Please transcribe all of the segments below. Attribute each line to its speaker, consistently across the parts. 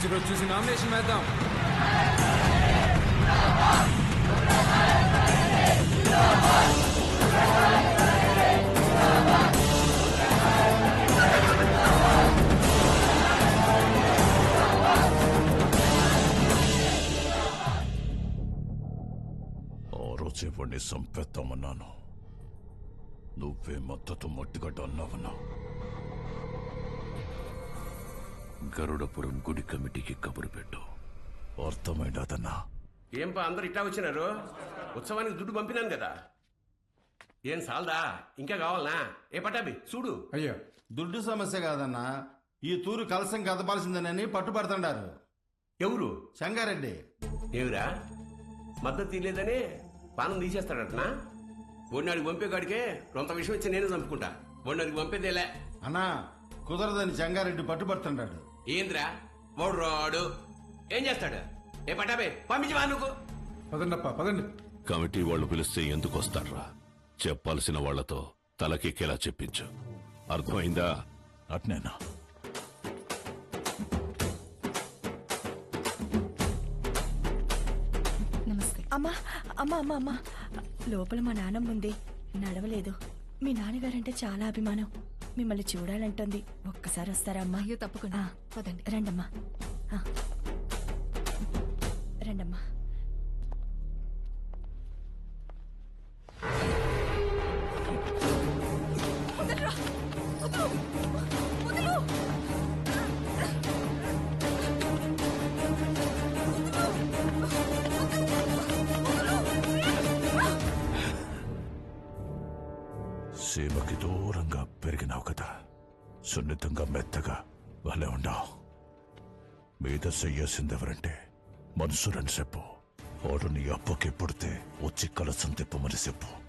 Speaker 1: మంచి రోజు చూసి నామినేషన్ వేద్దాం
Speaker 2: ఆ రోజే వాడిని సంపేద్దామన్నాను నువ్వే మద్దతు మట్టిగడ్డ అన్నావన్నా
Speaker 3: గరుడపురం గుడి కమిటీకి కబురు పెట్టు.
Speaker 2: అర్థమైనదన్నా
Speaker 4: ఏం పా అందరు ఇట్టా వచ్చినారు? ఉత్సవానికి దుడ్డు పంపినాను కదా. ఏం సాల్దా? ఇంకా కావాలనా? ఏ పటాబి చూడు.
Speaker 1: అయ్యో
Speaker 5: దుడ్డు సమస్య కాదన్నా. ఈ తూరు కలసం కదపాల్సిందేనని పట్టుపడుతుండారు
Speaker 4: ఎవరు?
Speaker 5: సంగారెడ్డి
Speaker 4: ఏమిరా? మద్దతు తీయలేదని పానం తీసేస్తాడటనా? ఒడినాడికి పంపే కాడికే రొంత విషయం ఇచ్చి నేనే చంపుకుంటా. ఒడినాడికి పంపేదేలే.
Speaker 5: అన్నా కుదరదని సంగారెడ్డి పట్టుపడుతుండాడు
Speaker 4: ఏంద్రా? వాడు రాడు ఏం చేస్తాడు? ఏ పటాబే పంపించవా నువ్వు?
Speaker 1: పదండప్ప పదండి.
Speaker 3: కమిటీ వాళ్ళు పిలిస్తే ఎందుకు వస్తాడ్రా? చెప్పాల్సిన వాళ్ళతో తలకెక్కేలా చెప్పించు. అర్థమైందా?
Speaker 2: అట్నేనా?
Speaker 6: నమస్తే. అమ్మా అమ్మా అమ్మా అమ్మా. లోపల మా నాన్నమ్మ ఉంది నడవలేదు. మీ నాన్నగారంటే చాలా అభిమానం. మిమ్మల్ని చూడాలంటుంది. ఒక్కసారి వస్తారా అమ్మా?
Speaker 7: అయ్యో తప్పకుండా. పదండి.
Speaker 6: రండమ్మా.
Speaker 2: సీమకి దూరంగా పెరిగినావు కదా. సున్నితంగా మెత్తగా భలే ఉన్నావు. మీద చెయ్యాల్సిందెవరంటే మనుషులని చెప్పు. వాడు నీ అప్పకి పుడితే వచ్చి కలసం తిప్పమని చెప్పు.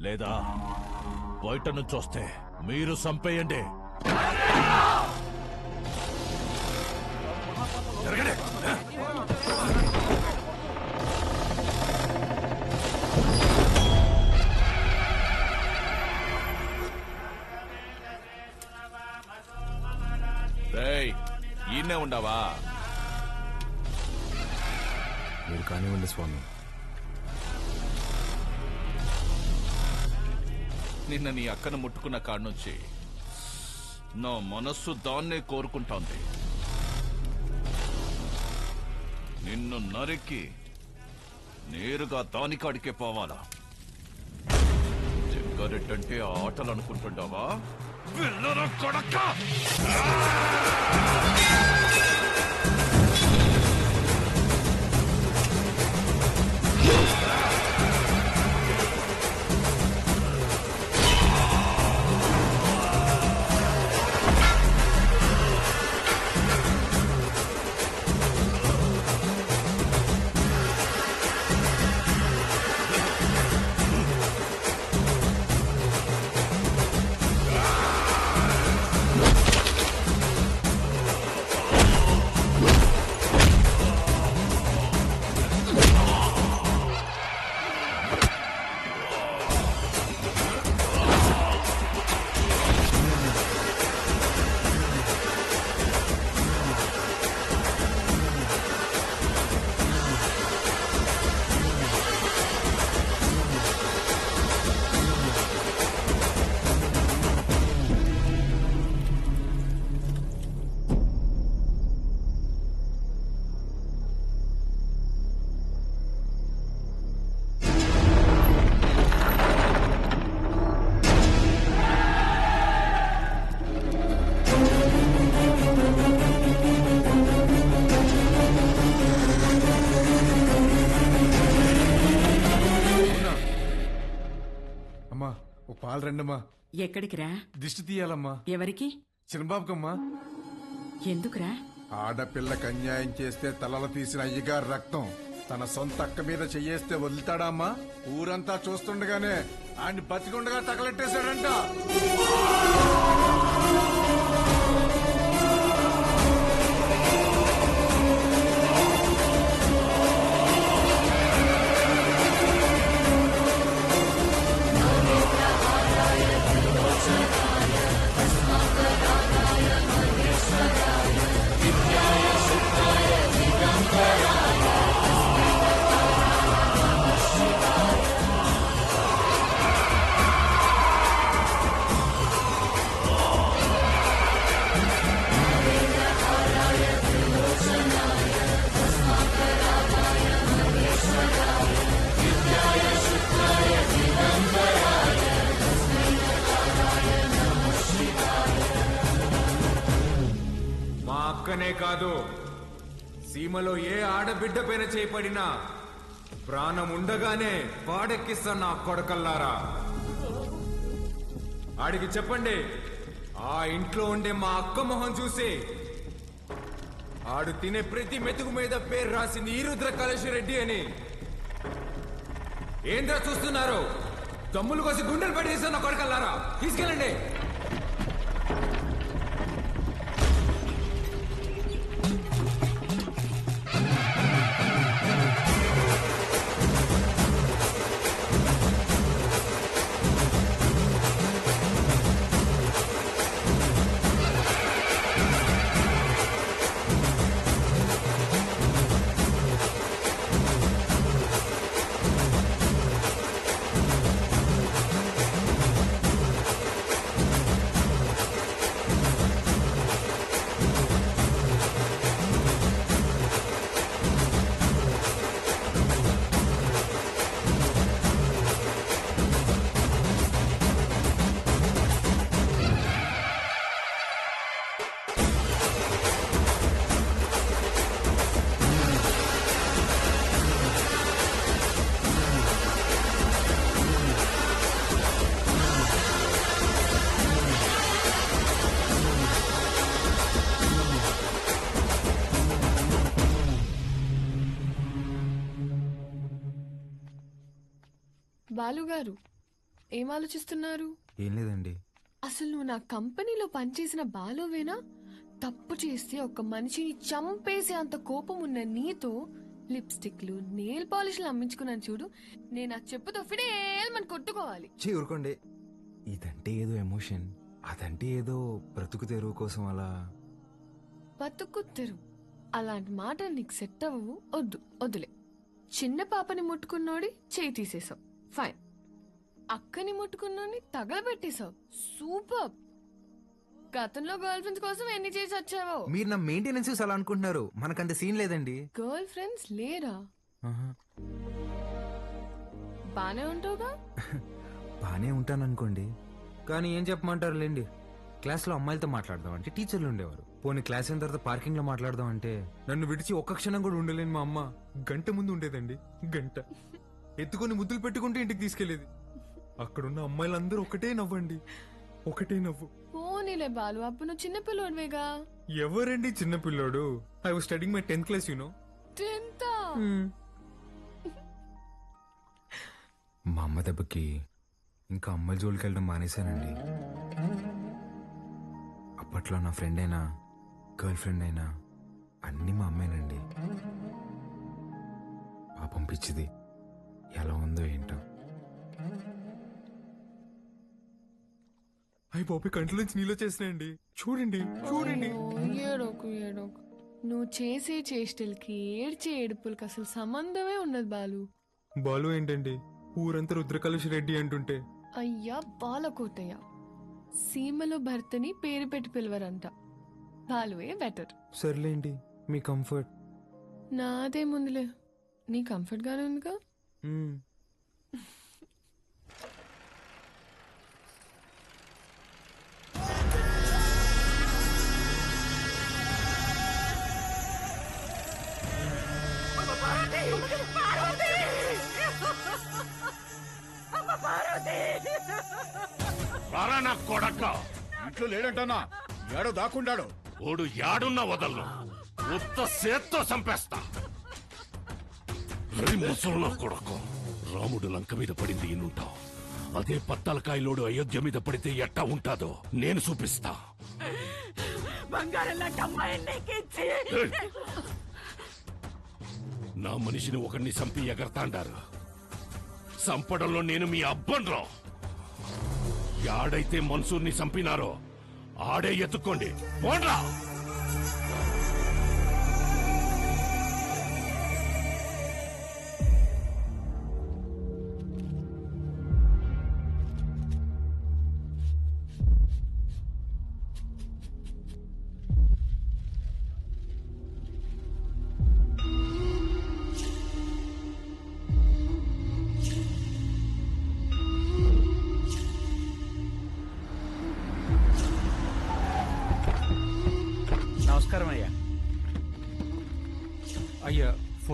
Speaker 2: లేదా బయట నుంచి వస్తే మీరు రేయ్ ఈయనే ఉండవా?
Speaker 8: మీరు కానివ్వండి స్వామి.
Speaker 2: నిన్న నీ అక్కను ముట్టుకున్న కాడ నుంచి నా మనస్సు దాన్నే కోరుకుంటోంది. నిన్ను నరికి నేరుగా దానికాడికే పోవాలా? జగ్గారెడ్డంటే ఆటలు అనుకుంటుండవా కొడక్క
Speaker 1: ఓ పాలు రండమ్మా.
Speaker 7: ఎక్కడికి రా
Speaker 1: దిష్టి తీయాలమ్మా.
Speaker 7: ఎవరికి?
Speaker 1: చిన్నబాబుకమ్మా
Speaker 7: ఎందుకురా?
Speaker 1: ఆడపిల్లకి అన్యాయం చేస్తే తలలు తీసిన అయ్యగారు రక్తం. తన సొంత అక్క మీద చెయ్యేస్తే వదులుతాడా అమ్మా ఊరంతా చూస్తుండగానే ఆయన బతికుండగా తగలెట్టేశాడంట.
Speaker 9: సీమలో ఏ ఆడబిడ్డ పైన చేపడినా ప్రాణం ఉండగానే పాడెక్కిస్తా నా కొడకల్లారా. ఆడికి చెప్పండి ఆ ఇంట్లో ఉండే మా అక్క మొహం చూసి ఆడు తినే ప్రతి మెతుకు మీద పేరు రాసింది ఈరుద్ర రెడ్డి అని. ఏంద్రా చూస్తున్నారు? తమ్ములు కోసి గుండెలు పడేసిన నా కొడకల్లారా. తీసుకెళ్ళండి.
Speaker 10: బాలుగారు ఏం ఆలోచిస్తున్నారు?
Speaker 8: ఏం లేదండి.
Speaker 10: అసలు నువ్వు నా కంపెనీలో పనిచేసిన బాలువేనా? తప్పు చేస్తే ఒక మనిషిని చంపేసే అంత కోపం ఉన్న నీతో లిప్స్టిక్లు నేల్ పాలిష్లు అమ్మించుకున్నాను చూడు. నేను ఆ చెప్పుతో ఫిడేల్మని కొట్టుకోవాలి.
Speaker 8: చే ఊరుకోండి. ఇదంటే ఏదో ఎమోషన్. అదంటే ఏదో బ్రతుకు తెరువు కోసం అలా.
Speaker 10: బతుకు తెరు అలాంటి మాట నీకు సెట్ అవ్వవు. వద్దు వద్దులే. చిన్న పాపని ముట్టుకున్నోడి చేయి తీసేసావు. ఫైన్ అక్కని ముట్టుకున్నోడిని తగలబెట్టేశావు. సూపర్ గతంలో గర్ల్ ఫ్రెండ్స్ కోసం ఎన్ని చేసి వచ్చావో.
Speaker 8: మీరు నా మెయింటెనెన్స్ అలా అనుకుంటున్నారు మనకంత సీన్ లేదండి.
Speaker 10: గర్ల్ ఫ్రెండ్స్ లేరా. బానే ఉంటావుగా?
Speaker 8: బానే ఉంటాను అనుకోండి కానీ ఏం చెప్పమంటారు లేండి క్లాస్లో అమ్మాయిలతో మాట్లాడదాం అంటే టీచర్లు ఉండేవారు. పోనీ క్లాస్ అయిన తర్వాత పార్కింగ్లో మాట్లాడదాం అంటే నన్ను విడిచి ఒక్క క్షణం కూడా ఉండలేని మా అమ్మ. గంట ముందు ఉండేదండి. గంట. ఎత్తుకొని ముద్దులు పెట్టుకుంటే ఇంటికి తీసుకెళ్ళేది అక్కడున్న అమ్మాయిలందరూ ఒకటే నవ్వండి. ఒకటే నవ్వు.
Speaker 10: పోనీలే బాలు అప్పుడు నువ్వు చిన్న పిల్లోడివేగా?
Speaker 8: ఎవరండి చిన్న పిల్లోడు? I was studying my tenth class you know
Speaker 10: tenth?
Speaker 8: మా అమ్మ దెబ్బకి ఇంకా అమ్మాయిల జోలికి వెళ్ళడం మానేశానండి. అప్పట్లో నా ఫ్రెండ్ అయినా గర్ల్ ఫ్రెండ్ అయినా అన్నీ మా అమ్మేనండి. పాపం పిచ్చిది. ఎలా ఉందో ఏంటో. అయ్యి బాబు కంట్లో నుంచి నీళ్ళు వచ్చేసినాయండి చూడండి చూడండి.
Speaker 10: ఏడోకు ఏడోకు. నువ్వు చేసే చేష్టలకి ఏడ్చే ఏడుపులకి అసలు సంబంధమే ఉండదు బాలు.
Speaker 8: బాలు ఏంటండి? ఊరంతా రుద్రకలుష రెడ్డి అంటుంటే.
Speaker 10: అయ్యా బాలకోటయ్య. సీమలో భర్తని పేరు పెట్టి పిలవరంట. బాలువే బెటర్.
Speaker 8: సర్లేండి మీ కంఫర్ట్.
Speaker 10: నాదే ముందులే. నీ కంఫర్ట్ గానే ఉందిగా?
Speaker 3: రారా నా కొడక.
Speaker 1: ఇంట్లో లేడంటన్నా ఏడో దాక్కుండాడు
Speaker 3: ఓడు యాడున్న వదలను. ఉత్త సేత్తో చంపేస్తా. ముసలు కొడకు రాముడు లంక మీద పడింది ఇన్నుంటావు అదే పత్తలకాయలోడు అయోధ్య మీద పడితే ఎట్టా ఉంటాదో నేను చూపిస్తా! నా మనిషిని ఒకరిని చంపి ఎగరతాండారు. చంపడంలో నేను మీ అబ్బన్రా. యాడైతే మన్సూర్ని చంపినారో ఆడే ఎత్తుకోండి పోండ్రా!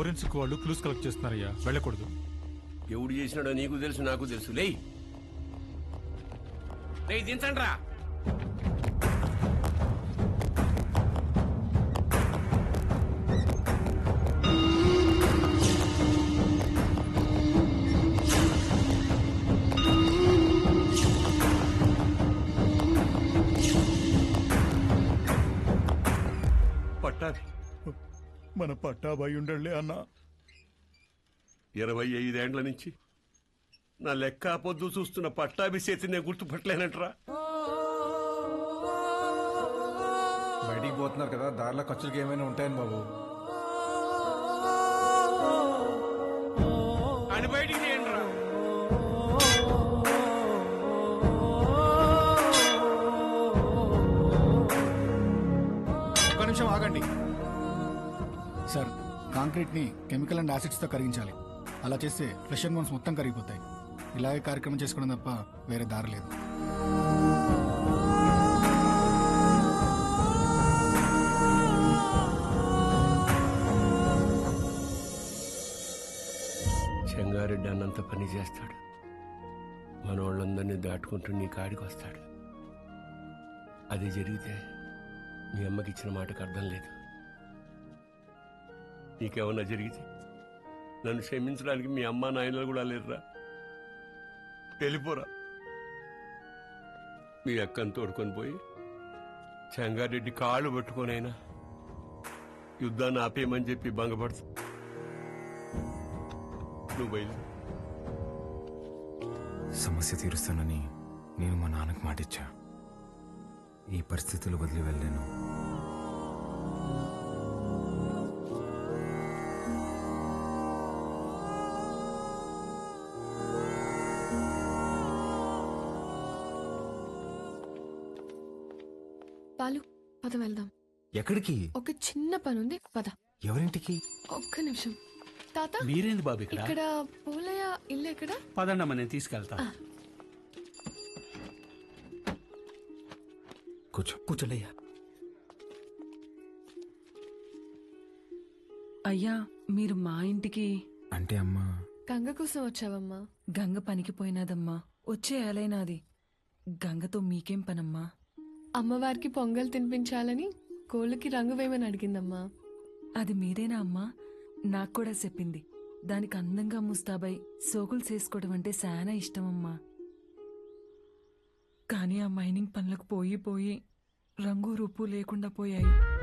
Speaker 9: ఫోరెన్సిక్ వాళ్ళు క్లూస్ కలెక్ట్ చేస్తున్నారయ్యా. వెళ్ళకూడదు.
Speaker 4: ఎవడు చేసినాడో నీకు తెలుసు నాకు తెలుసు. లేయ్. దించండి రా
Speaker 1: మన పట్టాబాయి ఉండలే అన్నా.
Speaker 4: ఇరవై ఐదేండ్ల నుంచి నా లెక్క పొద్దు చూస్తున్న పట్టాభి చేతి నేను గుర్తుపట్టలేనంటరా.
Speaker 1: బయటికి పోతున్నారు కదా దారిలో ఖర్చులకి ఏమైనా ఉంటాయని బాబు.
Speaker 11: కాంక్రీట్ని కెమికల్ అండ్ యాసిడ్స్తో కరిగించాలి. అలా చేస్తే ఫ్లెష్ అండ్ బోన్స్ మొత్తం కరిగిపోతాయి. ఇలాగే కార్యక్రమం చేసుకోవడం తప్ప వేరే దారి లేదు.
Speaker 4: చెంగారెడ్డి అన్నంత పని చేస్తాడు. మన వాళ్ళందరినీ దాటుకుంటూ నీ కాడికి వస్తాడు. అది జరిగితే మీ అమ్మకి ఇచ్చిన మాటకు అర్థం లేదు. నీకేమన్నా జరిగితే నన్ను క్షమించడానికి మీ అమ్మ నాయనలు కూడా లేరురా. వెళ్ళిపోరా. మీ అక్కను తోడుకొని పోయి చెంగారెడ్డి కాళ్ళు పట్టుకొనైనా యుద్ధాన్ని ఆపేయమని చెప్పి భంగపడుతు. నువ్వు బయలు
Speaker 8: సమస్య తీరుస్తానని నేను మా నాన్నకు మాటిచ్చా. ఈ పరిస్థితులు వదిలి వెళ్ళాను
Speaker 10: పాలు పద వెళ్దాం.
Speaker 8: ఎక్కడికి?
Speaker 10: ఒక చిన్న పని ఉంది పద.
Speaker 8: ఎవరింటికి?
Speaker 10: ఒక్క నిమిషం. తాత?
Speaker 11: మీరేంది బాబు ఇక్కడ?
Speaker 10: ఇక్కడ పూలయ్య ఇల్లు ఎక్కడ?
Speaker 11: పదండమ్మ నేను తీసుకెళ్తా.
Speaker 8: కూర్చో
Speaker 11: కూర్చోండియ్యా
Speaker 7: అయ్యా మీరు మా ఇంటికి.
Speaker 8: అంటే అమ్మా.
Speaker 10: గంగ కోసం వచ్చావమ్మా.
Speaker 7: గంగ పనికి పోయినాదమ్మా. వచ్చే ఏలైనాది. గంగతో మీకేం పనమ్మా?
Speaker 10: అమ్మవారికి పొంగల్ తినిపించాలని కోళ్ళకి రంగు వేయమని అడిగిందమ్మా.
Speaker 7: అది మీరేనా అమ్మా? నాకు కూడా చెప్పింది. దానికి అందంగా ముస్తాబై సోకులు చేసుకోవడం అంటే చాలా ఇష్టమమ్మా. కానీ ఆ మైనింగ్ పనులకు పోయి పోయి రంగు రూపు లేకుండా పోయాయి.